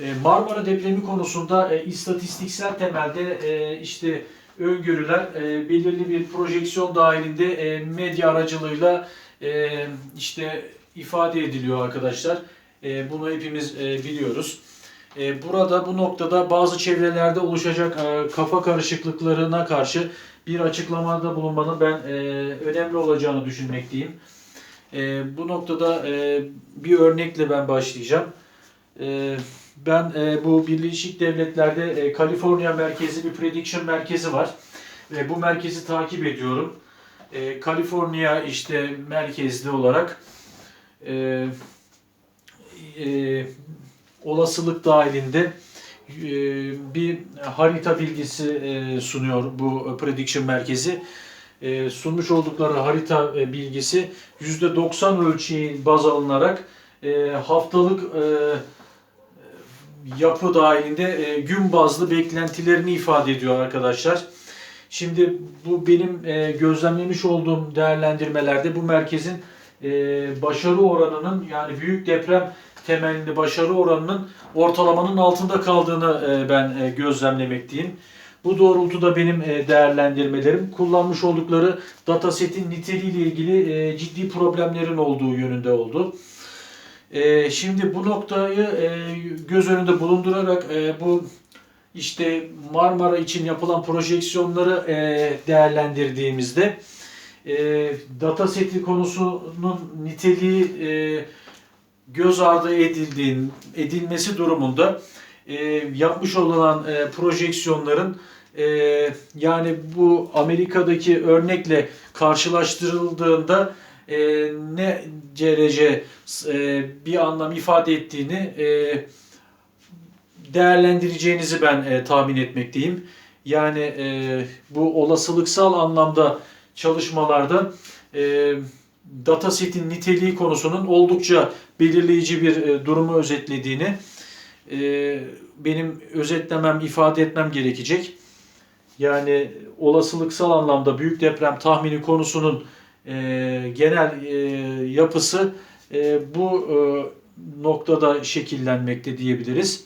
E, Marmara depremi konusunda e, istatistiksel temelde e, işte öngörüler belirli bir projeksiyon dahilinde medya aracılığıyla işte ifade ediliyor arkadaşlar. Bunu hepimiz biliyoruz. Burada bu noktada bazı çevrelerde oluşacak kafa karışıklıklarına karşı bir açıklamada bulunmanın ben önemli olacağını düşünmekteyim. E, bu noktada bir örnekle ben başlayacağım. E, ben e, bu Birleşik Devletler'de e, Kaliforniya merkezi bir prediction merkezi var. Ve bu merkezi takip ediyorum. E, Kaliforniya işte merkezli olarak olasılık dahilinde bir harita bilgisi sunuyor bu prediction merkezi. Sunmuş oldukları harita bilgisi %90 ölçeği baz alınarak haftalık e, yapı dahilinde e, gün bazlı beklentilerini ifade ediyor arkadaşlar. Şimdi bu benim e, gözlemlemiş olduğum değerlendirmelerde bu merkezin e, başarı oranının yani büyük deprem temelli başarı oranının ortalamanın altında kaldığını e, ben e, gözlemlemekteyim. Bu doğrultuda benim e, değerlendirmelerim kullanmış oldukları datasetin niteliğiyle ilgili e, ciddi problemlerin olduğu yönünde oldu. E, Şimdi bu noktayı e, göz önünde bulundurarak e, bu işte Marmara için yapılan projeksiyonları e, değerlendirdiğimizde e, dataseti konusunun niteliği e, göz ardı edildiğin edilmesi durumunda e, yapmış olan e, projeksiyonların e, yani bu Amerika'daki örnekle karşılaştırıldığında e, ne derece e, bir anlam ifade ettiğini e, değerlendireceğinizi ben e, tahmin etmekteyim. Yani e, bu olasılıksal anlamda çalışmalarda e, datasetin niteliği konusunun oldukça belirleyici bir e, durumu özetlediğini e, benim özetlemem, ifade etmem gerekecek. Yani olasılıksal anlamda büyük deprem tahmini konusunun e, genel e, yapısı e, bu e, noktada şekillenmekte diyebiliriz.